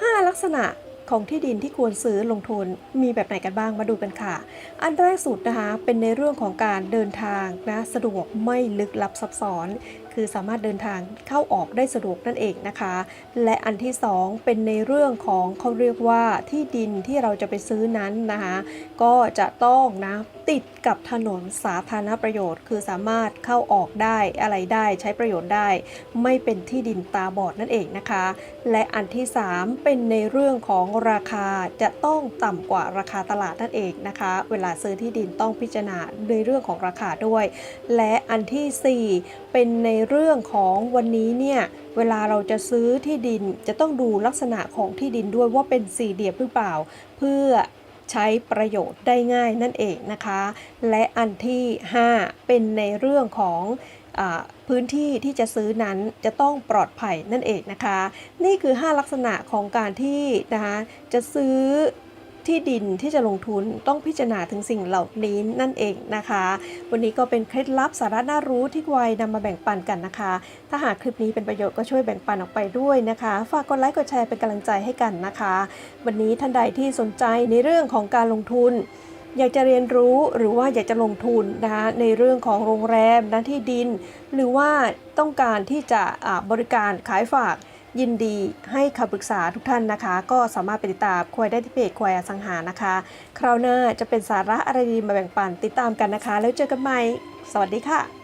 5 ลักษณะ ของที่ดินที่ควรซื้อลงทุนมีแบบไหนกันบ้างมาดูกันค่ะ อันแรกสุดนะคะเป็นในเรื่องของการเดินทางนะสะดวกไม่ลึกลับซับซ้อน คือสามารถเดินทางเข้าออกได้สะดวกนั่นเองนะคะ และอันที่สองเป็นในเรื่องของเขาเรียกว่าที่ดินที่เราจะไปซื้อนั้นนะคะก็จะต้องนะติดกับถนนสาธารณประโยชน์ คือสามารถเข้าออกได้อะไรได้ใช้ประโยชน์ได้ ไม่เป็นที่ดินตาบอดนั่นเองนะคะ และอันที่ 3 เป็นในเรื่องของราคาจะต้องต่ำกว่าราคาตลาดนั่นเองนะคะ เวลาซื้อที่ดินต้องพิจารณาในเรื่องของราคาด้วย และอันทีสี่ 4 เป็นในเรื่องของวันนี้เนี่ยเวลาเราจะซื้อที่ดินจะต้องดูลักษณะของที่ดินด้วยว่าเป็นสี่เหลี่ยมหรือเปล่า เพื่อ ใช้ประโยชน์ได้ง่ายนั่นเองนะคะ และอันที่ 5 เป็นในเรื่องของอพื้นที่ที่จะซื้อนั้นจะต้องปลอดภัยนั่นเองนะคะ นี่คือ 5 ลักษณะของการที่นะคะจะซื้อ ที่ดินที่จะลงทุนต้องพิจารณาถึงสิ่งเหล่านี้นั่นเองนะคะ วันนี้ก็เป็นเคล็ดลับสาระน่ารู้ที่วัยนำมาแบ่งปันกันนะคะ ถ้าหากคลิปนี้เป็นประโยชน์ก็ช่วยแบ่งปันออกไปด้วยนะคะ ฝากกดไลค์กดแชร์เป็นกำลังใจให้กันนะคะ วันนี้ท่านใดที่สนใจในเรื่องของการลงทุนอยากจะเรียนรู้หรือว่าอยากจะลงทุนนะคะในเรื่องของโรงแรมนะที่ดิน หรือว่าต้องการที่จะอ่าบริการขายฝาก ยินดีให้คำปรึกษาทุกท่านนะคะ ก็สามารถไปติดตามควายได้ที่เพจควายอสังหานะคะ คราวหน้าจะเป็นสาระอะไรดีมาแบ่งปันติดตามกันนะคะ แล้วเจอกันใหม่ สวัสดีค่ะ